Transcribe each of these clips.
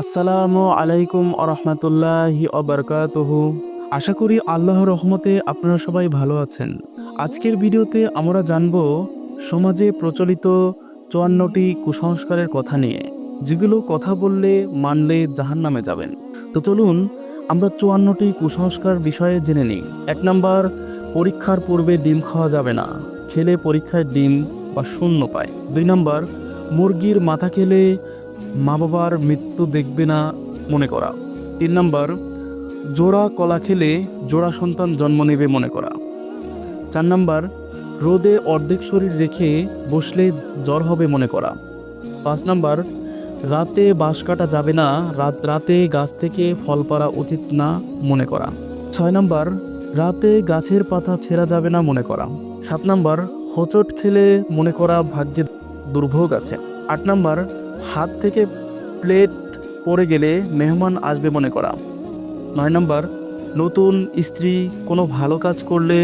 আসসালামু আলাইকুম আরহামতুল্লাহি অবরকাতহু আশা করি আল্লাহর রহমতে আপনারা সবাই ভালো আছেন। আজকের ভিডিওতে আমরা জানব সমাজে প্রচলিত চুয়ান্নটি কুসংস্কারের কথা নিয়ে, যেগুলো কথা বললে মানলে জাহান নামে যাবেন। তো চলুন, আমরা চুয়ান্নটি কুসংস্কার বিষয়ে জেনে নিই। এক নম্বর, পরীক্ষার পূর্বে ডিম খাওয়া যাবে না। খেলে পরীক্ষায় ডিম বা শূন্য পায়। দুই নম্বর, মুরগির মাথা খেলে মা বাবার মৃত্যু দেখবে না মনে করা। তিন নম্বর, জোড়া কলা খেলে জোড়া সন্তান জন্ম নেবে মনে করা। চার নম্বর, রোদে অর্ধেক শরীর রেখে বসলে জ্বর হবে মনে করা। পাঁচ নম্বর, রাতে বাঁশ কাটা যাবে না, রাত রাতে গাছ থেকে ফল পাড়া উচিত না মনে করা। ছয় নম্বর, রাতে গাছের পাতা ছেঁড়া যাবে না মনে করা। সাত নম্বর, হোঁচট খেলে মনে করা ভাগ্যে দুর্ভোগ আছে। আট নম্বর হাত থেকে প্লেট পড়ে গেলে মেহমান আসবে মনে করা। নয় নম্বর, নতুন স্ত্রী কোনো ভালো কাজ করলে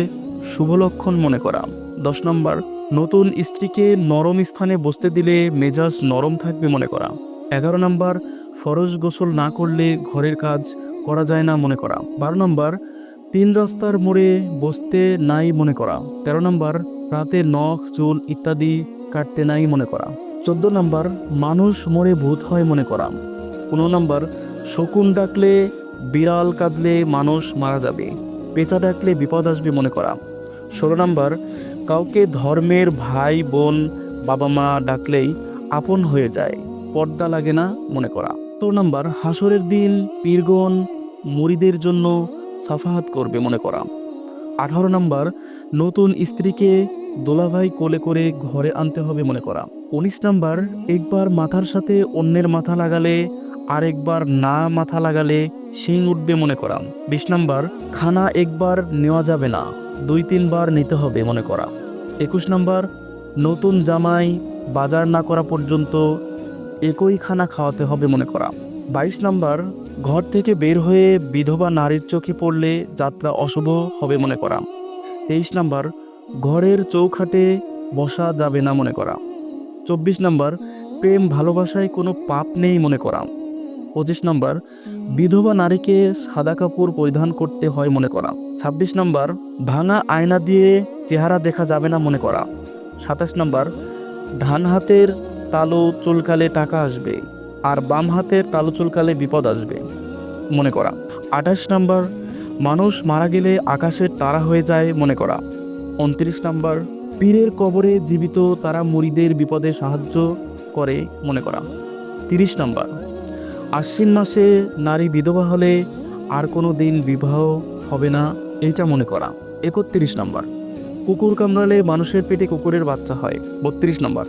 শুভ লক্ষণ মনে করা। দশ নম্বর, নতুন স্ত্রীকে নরম স্থানে বসতে দিলে মেজাজ নরম থাকবে মনে করা। এগারো নম্বর, ফরজ গোসল না করলে ঘরের কাজ করা যায় না মনে করা। বারো নম্বর, তিন রাস্তার মোড়ে বসতে নাই মনে করা। তেরো নম্বর, রাতে নখ, চুল ইত্যাদি কাটতে নাই মনে করা। চোদ্দ নম্বর, মানুষ মরে ভূত হয় মনে করা। পনেরো নম্বর, শকুন ডাকলে বিড়াল কাঁদলে মানুষ মারা যাবে। পেঁচা ডাকলে বিপদ আসবে মনে করা। ষোলো নম্বর, কাউকে ধর্মের ভাই, বোন, বাবা মা ডাকলেই আপন হয়ে যায়, পর্দা লাগে না মনে করা। সতেরো নম্বর, হাসরের দিন পীরগণ মুড়িদের জন্য সাফাহাত করবে মনে করা। আঠারো নম্বর, নতুন স্ত্রীকে দোলাভাই কোলে করে ঘরে আনতে হবে মনে করা। উনিশ নাম্বার, একবার মাথার সাথে অন্যের মাথা লাগালে, আরেকবার না মাথা লাগালে শিং উঠবে মনে করা বিশ নাম্বার, খানা একবার নেওয়া যাবে না, দুই তিনবার নিতে হবে মনে করা একুশ নাম্বার, নতুন জামাই বাজার না করা পর্যন্ত একই খানা খাওয়াতে হবে মনে করা বাইশ নাম্বার, ঘর থেকে বের হয়ে বিধবা নারীর চোখে পড়লে যাত্রা অশুভ হবে মনে করা তেইশ নাম্বার, ঘরের চৌখাটে বসা যাবে না মনে করা চব্বিশ নম্বর, প্রেম ভালোবাসায় কোনো পাপ নেই মনে করা। পঁচিশ নম্বর, বিধবা নারীকে সাদা কাপড় পরিধান করতে হয় মনে করা। ছাব্বিশ নম্বর, ভাঙা আয়না দিয়ে চেহারা দেখা যাবে না মনে করা। সাতাশ নম্বর, ডান হাতের তালো চুলকালে টাকা আসবে আর বাম হাতের তালো চুলকালে বিপদ আসবে মনে করা। আঠাশ নম্বর, মানুষ মারা গেলে আকাশের তারা হয়ে যায় মনে করা। উনত্রিশ নম্বর পীরের কবরে জীবিত তারা মুড়িদের বিপদে সাহায্য করে মনে করা। তিরিশ নম্বর, আশ্বিন মাসে নারী বিধবা হলে আর কোনো দিন বিবাহ হবে না, এইটা মনে করা। একত্রিশ নম্বর, কুকুর কামড়ালে মানুষের পেটে কুকুরের বাচ্চা হয়। বত্রিশ নম্বর,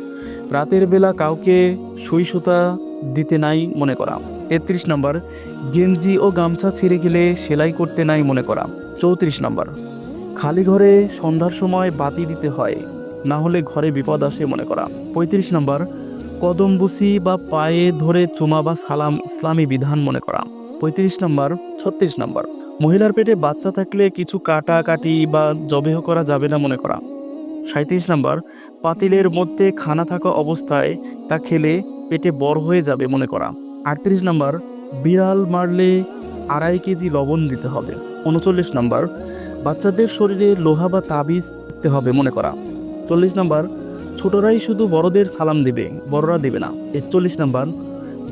রাতের বেলা কাউকে সুই সুতা দিতে নাই মনে করা। তেত্রিশ নম্বর, গেঞ্জি ও গামছা ছিঁড়ে গেলে সেলাই করতে নাই মনে করা। চৌত্রিশ নম্বর খালি ঘরে সন্ধ্যার সময় বাতি দিতে হয়, না হলে ঘরে বিপদ আসে মনে করা। পঁয়ত্রিশ নম্বর, কদম বুসি বা পায়ে ধরে চুমা বা সালাম ইসলামী বিধান মনে করা। পঁয়ত্রিশ নম্বর, ছত্রিশ নম্বর, মহিলার পেটে বাচ্চা থাকলে কিছু কাটা কাটি বা জবেহ করা যাবে না মনে করা। সাঁত্রিশ নম্বর, পাতিলের মধ্যে খানা থাকা অবস্থায় তা খেলে পেটে বড় হয়ে যাবে মনে করা। আটত্রিশ নম্বর, বিড়াল মারলে আড়াই কেজি লবণ দিতে হবে। উনচল্লিশ নম্বর বাচ্চাদের শরীরে লোহা বা তাবিজ দিতে হবে মনে করা। চল্লিশ নম্বর, ছোটরাই শুধু বড়দের সালাম দেবে, বড়রা দেবে না। একচল্লিশ নম্বর,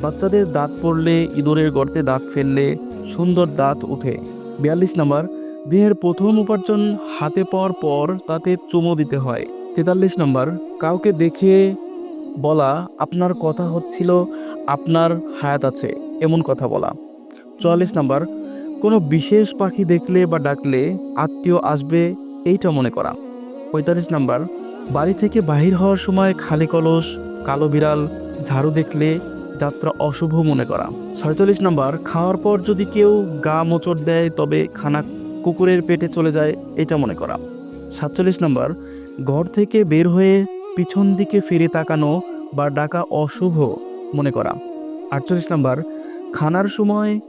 বাচ্চাদের দাঁত পড়লে, ইঁদুরের গর্তে দাঁত ফেললে সুন্দর দাঁত ওঠে। বিয়াল্লিশ নম্বর দিনের প্রথম উপার্জন হাতে পাওয়ার পর তাতে চুমো দিতে হয়। তেতাল্লিশ নম্বর, কাউকে দেখে বলা, আপনার কথা হচ্ছিল, আপনার হায়াত আছে। এমন কথা বলা। চুয়াল্লিশ নম্বর কোনো বিশেষ পাখি দেখলে বা ডাকলে আত্মীয় আসবে এইটা মনে করা। পঁয়তাল্লিশ নাম্বার, বাড়ি থেকে বাহির হওয়ার সময় খালি কলস, কালো বিড়াল, ঝাড়ু দেখলে যাত্রা অশুভ মনে করা। ছয়চল্লিশ নাম্বার, খাওয়ার পর যদি কেউ গা মোচড় দেয় তবে খানা কুকুরের পেটে চলে যায় এটা মনে করা। সাতচল্লিশ নাম্বার, ঘর থেকে বের হয়ে পিছন দিকে ফিরে তাকানো বা ডাকা অশুভ মনে করা। আটচল্লিশ নাম্বার, খানার সময়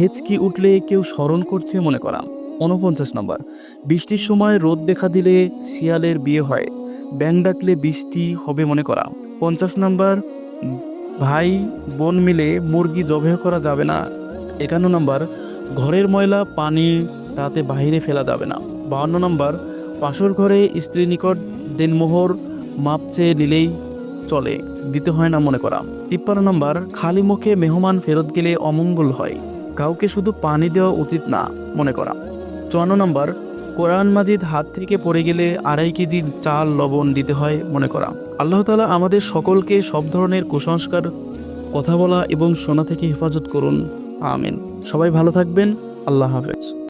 হেঁচকি উঠলে কেউ স্মরণ করছে মনে করা। উনপঞ্চাশ নম্বর। বৃষ্টির সময় রোদ দেখা দিলে শিয়ালের বিয়ে হয়। ব্যাং ডাকলে বৃষ্টি হবে মনে করা। পঞ্চাশ নম্বর। ভাই, বোন মিলে মুরগি জবেহ করা যাবে না। একান্ন নম্বর। ঘরের ময়লা পানি রাতে বাইরে ফেলা যাবে না। বাহান্ন নম্বর। পাশর ঘরে স্ত্রী নিকট দিনমোহর মাপ চেয়ে নিলেই চলে, দিতে হয় না মনে করা। তিপ্পান্ন নম্বর। খালি মুখে মেহমান ফেরত গেলে অমঙ্গল হয়। কাউকে শুধু পানি দেওয়া উচিত না, মনে করা। চুয়ান্ন নম্বর, কোরআন মাজিদ হাত থেকে পড়ে গেলে আড়াই কেজি চাল লবণ দিতে হয়, মনে করা। আল্লাহ তালা আমাদের সকলকে সব ধরনের কুসংস্কার, কথা বলা এবং শোনা থেকে হেফাজত করুন। আমিন। সবাই ভালো থাকবেন। আল্লাহ হাফেজ।